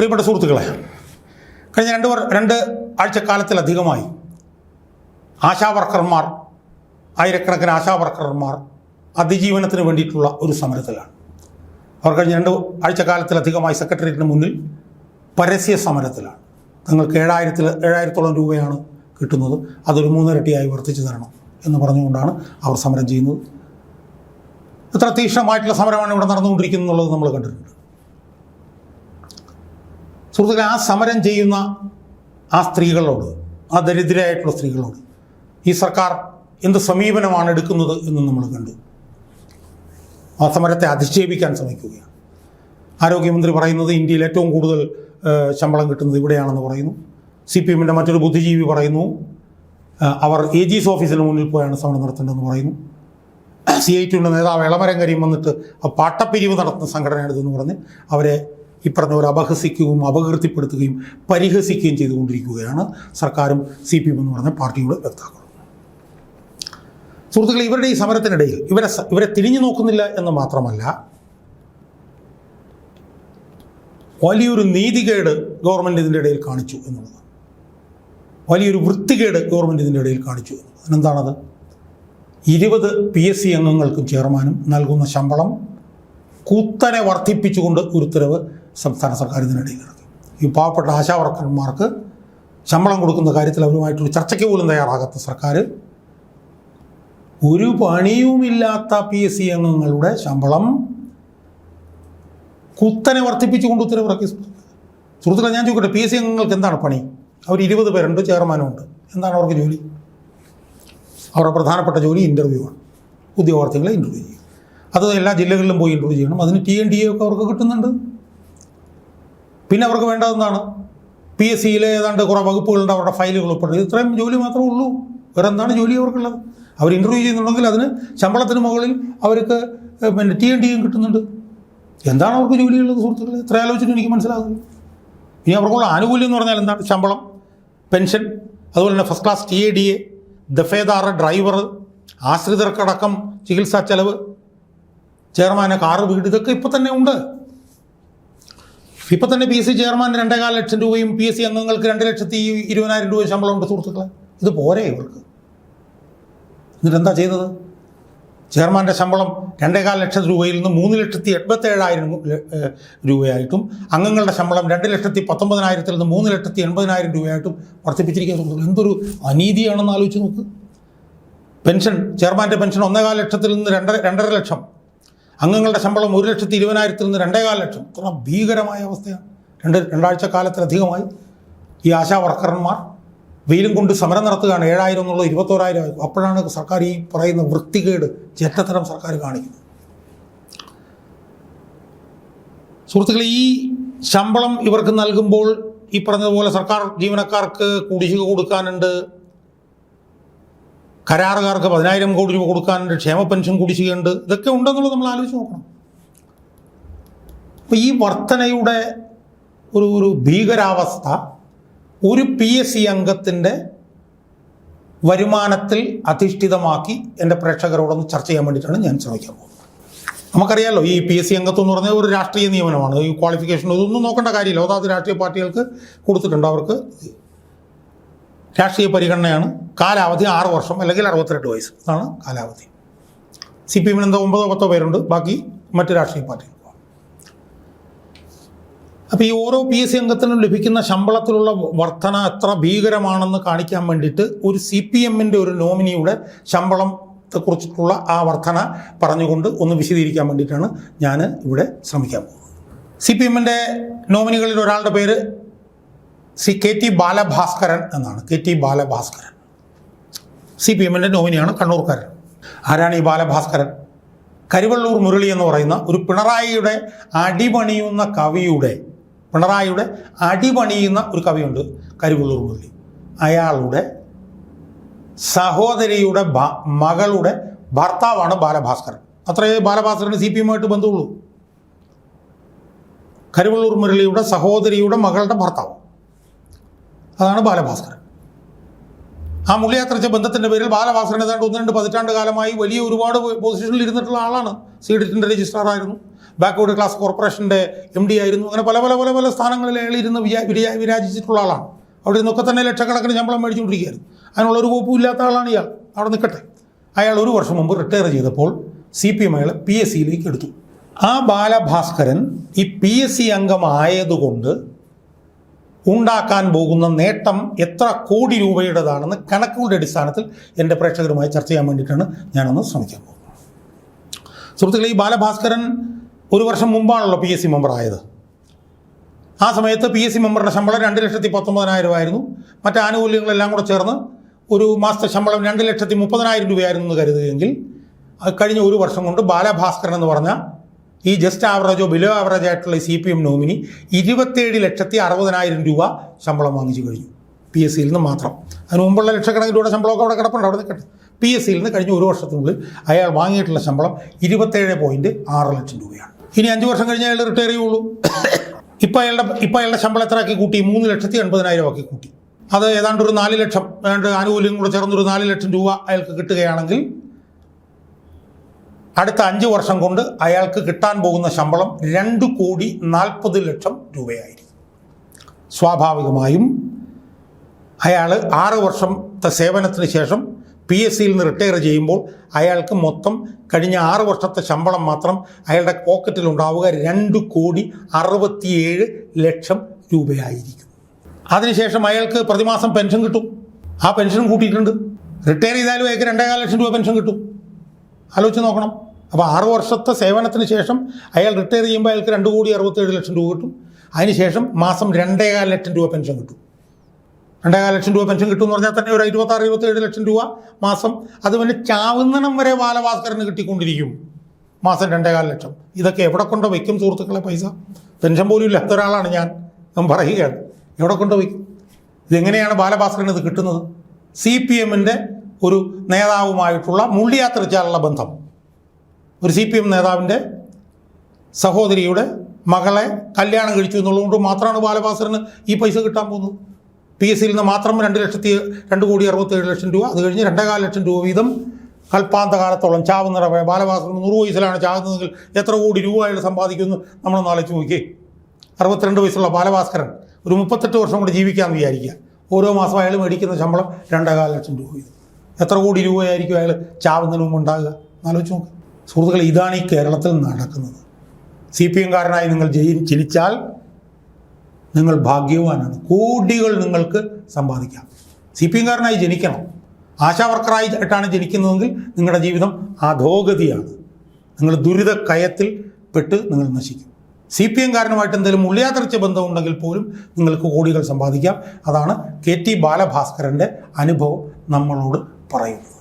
പ്രിയപ്പെട്ട സുഹൃത്തുക്കളെ കഴിഞ്ഞ രണ്ട് രണ്ട് ആഴ്ചക്കാലത്തിലധികമായി ആശാവർക്കർമാർ ആയിരക്കണക്കിന് ആശാവർക്കർമാർ അതിജീവനത്തിന് വേണ്ടിയിട്ടുള്ള ഒരു സമരത്തിലാണ്. അവർ കഴിഞ്ഞ രണ്ട് ആഴ്ചക്കാലത്തിലധികമായി സെക്രട്ടേറിയറ്റിന് മുന്നിൽ പരസ്യ സമരത്തിലാണ്. നിങ്ങൾക്ക് ഏഴായിരത്തിൽ ഏഴായിരത്തോളം രൂപയാണ് കിട്ടുന്നത്. അതൊരു മൂന്നിരട്ടിയായി വർദ്ധിച്ചു തരണം എന്ന് പറഞ്ഞുകൊണ്ടാണ് അവർ സമരം ചെയ്യുന്നത്. എത്ര തീക്ഷണമായിട്ടുള്ള സമരമാണ് ഇവിടെ നടന്നുകൊണ്ടിരിക്കുന്നത് എന്നുള്ളത് നമ്മൾ കണ്ടിട്ടുണ്ട്. സുഹൃത്തുക്കളെ ആ സമരം ചെയ്യുന്ന ആ സ്ത്രീകളോട് ആ ദരിദ്രരായിട്ടുള്ള സ്ത്രീകളോട് ഈ സർക്കാർ എന്ത് സമീപനമാണ് എടുക്കുന്നത് എന്ന് നമ്മൾ കണ്ടു. ആ സമരത്തെ അധിക്ഷേപിക്കാൻ ശ്രമിക്കുകയാണ്. ആരോഗ്യമന്ത്രി പറയുന്നത് ഇന്ത്യയിൽ ഏറ്റവും കൂടുതൽ ശമ്പളം കിട്ടുന്നത് ഇവിടെയാണെന്ന് പറയുന്നു. സി പി എമ്മിന്റെ മറ്റൊരു ബുദ്ധിജീവി പറയുന്നു. അവർ എ ജി എസ് ഓഫീസിന് മുന്നിൽ പോയാണ് സമരം നടത്തേണ്ടതെന്ന് പറയുന്നു. സി ഐ ടിയുടെ നേതാവ് ഇളമരം കരിയും വന്നിട്ട് പാട്ടപ്പിരിവ് നടത്തുന്ന സംഘടനയാണിതെന്ന് പറഞ്ഞ് അവരെ ഈ പറഞ്ഞ പോലെ അപഹസിക്കുകയും അപകീർത്തിപ്പെടുത്തുകയും പരിഹസിക്കുകയും ചെയ്തുകൊണ്ടിരിക്കുകയാണ് സർക്കാരും സി പി എം എന്ന് പറഞ്ഞ പാർട്ടിയുടെ വക്താക്കളും. സുഹൃത്തുക്കളെ ഇവരുടെ ഈ സമരത്തിനിടയിൽ ഇവരെ ഇവരെ തിരിഞ്ഞു നോക്കുന്നില്ല എന്ന് മാത്രമല്ല വലിയൊരു നീതികേട് ഗവൺമെന്റ് ഇതിന്റെ ഇടയിൽ കാണിച്ചു എന്നുള്ളത്. വലിയൊരു വൃത്തികേട് ഗവൺമെന്റ് ഇതിന്റെ ഇടയിൽ കാണിച്ചു എന്നുള്ളത്. അതിനെന്താണത്? ഇരുപത് പി എസ് സി അംഗങ്ങൾക്കും ചെയർമാനും നൽകുന്ന ശമ്പളം കുത്തനെ വർദ്ധിപ്പിച്ചുകൊണ്ട് ഉത്തരവ് സംസ്ഥാന സർക്കാർ ഇതിനിടയിൽ ഇറക്കി ഈ പാവപ്പെട്ട ആശാവർക്കർമാർക്ക് ശമ്പളം കൊടുക്കുന്ന കാര്യത്തിൽ അവരുമായിട്ടൊരു ചർച്ചയ്ക്ക് പോലും തയ്യാറാകാത്ത സർക്കാർ ഒരു പണിയുമില്ലാത്ത പി എസ് സി അംഗങ്ങളുടെ ശമ്പളം കുത്തനെ വർദ്ധിപ്പിച്ചുകൊണ്ട് ഉത്തരവിറക്കി. സുഹൃത്തുക്കളെ ഞാൻ ചോദിക്കട്ടെ പി എസ് സി അംഗങ്ങൾക്ക് എന്താണ് പണി? അവർ ഇരുപത് പേരുണ്ട് ചെയർമാനും ഉണ്ട്. എന്താണ് അവർക്ക് ജോലി? അവരുടെ പ്രധാനപ്പെട്ട ജോലി ഇന്റർവ്യൂ ആണ്. ഉദ്യോഗാർത്ഥികളെ ഇന്റർവ്യൂ ചെയ്യും. അത് എല്ലാ ജില്ലകളിലും പോയി ഇന്റർവ്യൂ ചെയ്യണം. അതിന് ടി എൻ ഡി എ ഒക്കെ അവർക്ക് കിട്ടുന്നുണ്ട്. പിന്നെ അവർക്ക് വേണ്ടതെന്താണ് പി എസ് സിയിലെ ഏതാണ്ട് കുറേ വകുപ്പുകളുണ്ട് അവരുടെ ഫയലുകൾ ഉൾപ്പെടെ. ഇത്രയും ജോലി മാത്രമേ ഉള്ളൂ. വേറെ എന്താണ് ജോലി അവർക്കുള്ളത്? അവർ ഇന്റർവ്യൂ ചെയ്യുന്നുണ്ടെങ്കിൽ അതിന് ശമ്പളത്തിന് മുകളിൽ അവർക്ക് പിന്നെ ടി എൻ ഡിയും കിട്ടുന്നുണ്ട്. എന്താണ് അവർക്ക് ജോലിയുള്ളത് സുഹൃത്തുക്കളെ? ഇത്ര ആലോചിച്ചിട്ട് എനിക്ക് മനസ്സിലാകുന്നു ഇനി അവർക്കുള്ള ആനുകൂല്യം എന്ന് പറഞ്ഞാൽ എന്താണ്? ശമ്പളം പെൻഷൻ അതുപോലെ തന്നെ first class T A D A ദഫേദാർ driver ആശ്രിതർക്കടക്കം ചികിത്സാ ചെലവ് ചെയർമാനെ കാറ് വീട് ഇതൊക്കെ ഇപ്പം തന്നെ ഉണ്ട്. ഇപ്പം തന്നെ പി സി ചെയർമാൻ രണ്ടേകാൽ ലക്ഷം രൂപയും പി എസ് സി അംഗങ്ങൾക്ക് രണ്ട് ലക്ഷത്തി ഇരുപതിനായിരം രൂപ ശമ്പളം ഉണ്ട് സുഹൃത്തുക്കളെ. ഇത് പോരെ ഇവർക്ക്. എന്നിട്ട് എന്താ ചെയ്തത്? ചെയർമാന്റെ ശമ്പളം രണ്ടേകാൽ ലക്ഷം രൂപയിൽ നിന്ന് മൂന്ന് ലക്ഷത്തി എൺപത്തേഴായിരം രൂപയായിട്ടും അംഗങ്ങളുടെ ശമ്പളം രണ്ട് ലക്ഷത്തി പത്തൊമ്പതിനായിരത്തിൽ നിന്ന് മൂന്ന് ലക്ഷത്തി എൺപതിനായിരം രൂപയായിട്ടും വർദ്ധിപ്പിച്ചിരിക്കുന്ന സുഹൃത്തുക്കൾ എന്തൊരു അനീതിയാണെന്ന് ആലോചിച്ച് നോക്ക്. പെൻഷൻ ചെയർമാന്റെ പെൻഷൻ ഒന്നേകാൽ ലക്ഷത്തിൽ നിന്ന് രണ്ടര രണ്ടര ലക്ഷം അംഗങ്ങളുടെ ശമ്പളം ഒരു ലക്ഷത്തി ഇരുപതിനായിരത്തിൽ നിന്ന് രണ്ടേകാൽ ലക്ഷം. ഇത്ര ഭീകരമായ അവസ്ഥയാണ്. രണ്ട് രണ്ടാഴ്ച കാലത്തിലധികമായി ഈ ആശാ വർക്കർമാർ വെയിലും കൊണ്ട് സമരം നടത്തുകയാണ്. ഏഴായിരം എന്നുള്ളത് ഇരുപത്തോരായിരം ആയിരം അപ്പോഴാണ് സർക്കാർ ഈ പറയുന്ന വൃത്തികേട് ചെറ്റത്തരം സർക്കാർ കാണിക്കുന്നത്. സുഹൃത്തുക്കളെ ഈ ശമ്പളം ഇവർക്ക് നൽകുമ്പോൾ ഈ പറഞ്ഞതുപോലെ സർക്കാർ ജീവനക്കാർക്ക് കുടിശ്ശിക കൊടുക്കാനുണ്ട്. കരാറുകാർക്ക് പതിനായിരം കോടി രൂപ കൊടുക്കാനുണ്ട് ക്ഷേമ പെൻഷൻ കുടിശ്ശികയുണ്ട് ഇതൊക്കെ ഉണ്ടെന്നുള്ളത് നമ്മൾ ആലോചിച്ച് നോക്കണം. അപ്പോൾ ഈ വർധനയുടെ ഒരു ഒരു ഭീകരാവസ്ഥ ഒരു പി എസ് സി അംഗത്തിന്റെ വരുമാനത്തിൽ അധിഷ്ഠിതമാക്കി എന്റെ പ്രേക്ഷകരോടൊന്ന് ചർച്ച ചെയ്യാൻ വേണ്ടിയിട്ടാണ് ഞാൻ ശ്രമിക്കാൻ പോകുന്നത്. നമുക്കറിയാലോ ഈ പി എസ് സി അംഗത്വം എന്ന് പറഞ്ഞാൽ ഒരു രാഷ്ട്രീയ നിയമനമാണ്. ഈ ക്വാളിഫിക്കേഷൻ ഇതൊന്നും നോക്കേണ്ട കാര്യമില്ല. അതാത് രാഷ്ട്രീയ പാർട്ടികൾക്ക് കൊടുത്തിട്ടുണ്ട്. അവർക്ക് രാഷ്ട്രീയ പരിഗണനയാണ്. കാലാവധി ആറ് വർഷം അല്ലെങ്കിൽ അറുപത്തിരണ്ട് വയസ്സ്. അതാണ് കാലാവധി. സി പി എമ്മിന് എന്തോ ഒമ്പതോ പത്തോ പേരുണ്ട്. ബാക്കി മറ്റ് രാഷ്ട്രീയ പാർട്ടികൾ. അപ്പോൾ ഈ ഓരോ പി എസ് സി അംഗത്തിനും ലഭിക്കുന്ന ശമ്പളത്തിലുള്ള വർധന എത്ര ഭീകരമാണെന്ന് കാണിക്കാൻ വേണ്ടിയിട്ട് ഒരു സി പി എമ്മിന്റെ ഒരു നോമിനിയുടെ ശമ്പളത്തെക്കുറിച്ചിട്ടുള്ള ആ വർധന പറഞ്ഞുകൊണ്ട് ഒന്ന് വിശദീകരിക്കാൻ വേണ്ടിയിട്ടാണ് ഞാൻ ഇവിടെ ശ്രമിക്കാൻ പോകുന്നത്. സി പി എമ്മിന്റെ നോമിനികളിൽ ഒരാളുടെ പേര് സി കെ ടി ബാലഭാസ്കരൻ എന്നാണ്. K T Balabhaskaran. C P എമ്മിന്റെ നോമിനിയാണ് കണ്ണൂർക്കാരൻ. ആരാണ് ഈ ബാലഭാസ്കരൻ? കരിവള്ളൂർ മുരളി എന്ന് പറയുന്ന ഒരു പിണറായിയുടെ അടിപണിയുന്ന കവിയുടെ പിണറായിയുടെ അടിപണിയുന്ന ഒരു കവിയുണ്ട് കരിവള്ളൂർ മുരളി. അയാളുടെ സഹോദരിയുടെ മകളുടെ ഭർത്താവാണ് ബാലഭാസ്കരൻ. അത്രയേ ബാലഭാസ്കരന് സി പി എമ്മുമായിട്ട് ബന്ധമുള്ളൂ. കരിവള്ളൂർ മുരളിയുടെ സഹോദരിയുടെ മകളുടെ ഭർത്താവ്. അതാണ് ബാലഭാസ്കരൻ. ആ മുള്ളിയാത്രച്ച ബന്ധത്തിന്റെ പേരിൽ ബാലഭാസ്കരൻ ഏതാണ്ട് ഒന്ന് രണ്ട് പതിറ്റാണ്ട് കാലമായി വലിയ ഒരുപാട് പൊസിഷനിൽ ഇരുന്നിട്ടുള്ള ആളാണ്. സീഡിറ്റിന്റെ രജിസ്ട്രാർ ആയിരുന്നു ബാക്ക്വേർഡ് ക്ലാസ് കോർപ്പറേഷന്റെ എം ഡി ആയിരുന്നു. അങ്ങനെ പല പല പല പല സ്ഥാനങ്ങളിൽ അയാൾ ഇരുന്ന് വിരാ വിരാ വിരാജിച്ചിട്ടുള്ള ആളാണ്. അവിടെ നിന്നൊക്കെ തന്നെ ലക്ഷക്കണക്കിന് ശമ്പളം മേടിച്ചുകൊണ്ടിരിക്കുകയായിരുന്നു. അതിനുള്ള ഒരു കോപ്പും ഇല്ലാത്ത ആളാണ് ഇയാൾ. അവിടെ നിൽക്കട്ടെ. അയാൾ ഒരു വർഷം മുമ്പ് റിട്ടയർ ചെയ്തപ്പോൾ സി പി എം അയാൾ പി എസ് സിയിലേക്ക് എടുത്തു. ആ ബാലഭാസ്കരൻ ഈ പി എസ് സി അംഗമായതുകൊണ്ട് ഉണ്ടാക്കാൻ പോകുന്ന നേട്ടം എത്ര കോടി രൂപയുടേതാണെന്ന് കണക്കുകളുടെ അടിസ്ഥാനത്തിൽ എന്റെ പ്രേക്ഷകരുമായി ചർച്ച ചെയ്യാൻ വേണ്ടിയിട്ടാണ് ഞാനൊന്ന് ശ്രമിക്കാൻ പോകുന്നത്. സുഹൃത്തുക്കളെ ഈ ബാലഭാസ്കരൻ ഒരു വർഷം മുമ്പാണല്ലോ പി എസ് സി മെമ്പർ ആയത്. ആ സമയത്ത് പി എസ് സി മെമ്പറുടെ ശമ്പളം രണ്ട് ലക്ഷത്തി പത്തൊമ്പതിനായിരം ആയിരുന്നു മറ്റ് ആനുകൂല്യങ്ങളെല്ലാം കൂടെ ചേർന്ന് ഒരു മാസത്തെ ശമ്പളം രണ്ട് ലക്ഷത്തി മുപ്പതിനായിരം രൂപയായിരുന്നു എന്ന് കരുതുകയെങ്കിൽ കഴിഞ്ഞ ഒരു വർഷം കൊണ്ട് ബാലഭാസ്കരൻ എന്ന് പറഞ്ഞ ഈ ജസ്റ്റ് ആവറേജോ ബിലോ ആവറേജ് ആയിട്ടുള്ള സി പി എം നോമിനി ഇരുപത്തേഴ് ലക്ഷത്തി അറുപതിനായിരം രൂപ ശമ്പളം വാങ്ങിച്ചു കഴിഞ്ഞു. പി എസ് സിയിൽ നിന്ന് മാത്രം. അതിന് മുമ്പുള്ള ലക്ഷക്കണക്കിന് രൂപയുടെ ശമ്പളമൊക്കെ അവിടെ കിടപ്പുണ്ട്. അവിടെ നിൽക്കട്ടെ പി എസ് സിയിൽ നിന്ന് കഴിഞ്ഞ ഒരു വർഷത്തിനുള്ളിൽ അയാൾ വാങ്ങിയിട്ടുള്ള ശമ്പളം ഇരുപത്തേഴ് പോയിന്റ് ആറ് ലക്ഷം രൂപയാണ്. ഇനി അഞ്ച് വർഷം കഴിഞ്ഞ് അയാൾ റിട്ടയർ ചെയ്യുള്ളൂ ഇപ്പം അയാളുടെ ഇപ്പം അയാളുടെ ശമ്പളം എത്ര ആക്കി കൂട്ടി? മൂന്ന് ലക്ഷത്തി എൺപതിനായിരം ആക്കി കൂട്ടി. അത് ഏതാണ്ട് ഒരു നാല് ലക്ഷം ഏതാണ്ട് ആനുകൂല്യം കൂടെ ചേർന്നൊരു നാല് ലക്ഷം രൂപ അയാൾക്ക് കിട്ടുകയാണെങ്കിൽ അടുത്ത അഞ്ച് വർഷം കൊണ്ട് അയാൾക്ക് കിട്ടാൻ പോകുന്ന ശമ്പളം രണ്ട് കോടി നാൽപ്പത് ലക്ഷം രൂപയായിരിക്കും. സ്വാഭാവികമായും അയാൾ ആറ് വർഷത്തെ സേവനത്തിന് ശേഷം പി എസ് സിയിൽ നിന്ന് റിട്ടയർ ചെയ്യുമ്പോൾ അയാൾക്ക് മൊത്തം കഴിഞ്ഞ ആറ് വർഷത്തെ ശമ്പളം മാത്രം അയാളുടെ പോക്കറ്റിൽ ഉണ്ടാവുക രണ്ട് കോടി അറുപത്തിയേഴ് ലക്ഷം രൂപയായിരിക്കും. അതിനുശേഷം അയാൾക്ക് പ്രതിമാസം പെൻഷൻ കിട്ടും. ആ പെൻഷൻ കൂട്ടിയിട്ടുണ്ട്. റിട്ടയർ ചെയ്താലും അയാൾക്ക് രണ്ടേകാല ലക്ഷം രൂപ പെൻഷൻ കിട്ടും. ആലോചിച്ച് നോക്കണം. അപ്പോൾ ആറ് വർഷത്തെ സേവനത്തിന് ശേഷം അയാൾ റിട്ടയർ ചെയ്യുമ്പോൾ അയാൾക്ക് രണ്ട് കോടി അറുപത്തേഴ് ലക്ഷം രൂപ കിട്ടും. അതിനുശേഷം മാസം രണ്ടേകാൽ ലക്ഷം രൂപ പെൻഷൻ കിട്ടും. രണ്ടേകാൽ ലക്ഷം രൂപ പെൻഷൻ കിട്ടും എന്ന് പറഞ്ഞാൽ തന്നെ ഒരു ഇരുപത്താറ് ഇരുപത്തേഴ് ലക്ഷം രൂപ മാസം അത് പിന്നെ ചാവുന്നണം വരെ ബാലഭാസ്കരന് കിട്ടിക്കൊണ്ടിരിക്കും. മാസം രണ്ടേകാൽ ലക്ഷം. ഇതൊക്കെ എവിടെ കൊണ്ടോ വയ്ക്കും സുഹൃത്തുക്കളെ പൈസ? പെൻഷൻ പോലും ഇല്ലാത്ത ഒരാളാണ് ഞാൻ. ഞാൻ പറയുകയാണ്. എവിടെ കൊണ്ടോ വയ്ക്കും? ഇതെങ്ങനെയാണ് ബാലഭാസ്കരന് ഇത് കിട്ടുന്നത്? സി പി എമ്മിന്റെ ഒരു നേതാവുമായിട്ടുള്ള മുള്ളിയാത്രച്ചാലുള്ള ബന്ധം. ഒരു സി പി എം നേതാവിന്റെ സഹോദരിയുടെ മകളെ കല്യാണം കഴിച്ചു എന്നുള്ളതുകൊണ്ട് മാത്രമാണ് ബാലഭാസ്കറിന് ഈ പൈസ കിട്ടാൻ പോകുന്നത്. പി എസ് സിയിൽ നിന്ന് മാത്രം രണ്ട് ലക്ഷത്തി രണ്ട് കോടി അറുപത്തേഴ് ലക്ഷം രൂപ അത് കഴിഞ്ഞ് രണ്ടേകാൽ ലക്ഷം രൂപ വീതം കൽപ്പാന്ത കാലത്തോളം ചാവുന്ന ബാലഭാസ്കർ നൂറ് വയസ്സിലാണ് ചാകുന്നതെങ്കിൽ എത്ര കോടി രൂപ അയാൾ സമ്പാദിക്കുമെന്ന് നമ്മളൊന്ന് ആലോചിച്ച് നോക്കിയേ. അറുപത്തിരണ്ട് വയസ്സുള്ള ബാലഭാസ്കരൻ ഒരു മുപ്പത്തെട്ട് വർഷം കൂടി ജീവിക്കാമെന്ന് വിചാരിക്കുക. ഓരോ മാസം അയാൾ മേടിക്കുന്ന ശമ്പളം രണ്ടേകാല ലക്ഷം രൂപ വീതം. എത്ര കോടി രൂപയായിരിക്കും അയാൾ ചാവുന്നതിന് മുമ്പ് ഉണ്ടാകുക? ആലോചിച്ച് നോക്ക്. സുഹൃത്തുക്കൾ ഇതാണ് ഈ കേരളത്തിൽ നടക്കുന്നത്. സി പി എംകാരനായി നിങ്ങൾ ജയി ചിരിച്ചാൽ നിങ്ങൾ ഭാഗ്യവാനാണ്. കോടികൾ നിങ്ങൾക്ക് സമ്പാദിക്കാം. സി പി എംകാരനായി ജനിക്കണം. ആശാവർക്കറായി ആയിട്ടാണ് ജനിക്കുന്നതെങ്കിൽ നിങ്ങളുടെ ജീവിതം അധോഗതിയാണ്. നിങ്ങൾ ദുരിത കയത്തിൽ പെട്ട് നിങ്ങൾ നശിക്കും. സി പി എംകാരനുമായിട്ട് എന്തെങ്കിലും ഉള്ളിയാതർച്ച ബന്ധമുണ്ടെങ്കിൽ പോലും നിങ്ങൾക്ക് കോടികൾ സമ്പാദിക്കാം. അതാണ് കെ ടി ബാലഭാസ്കരന്റെ അനുഭവം നമ്മളോട് പറയുന്നത്.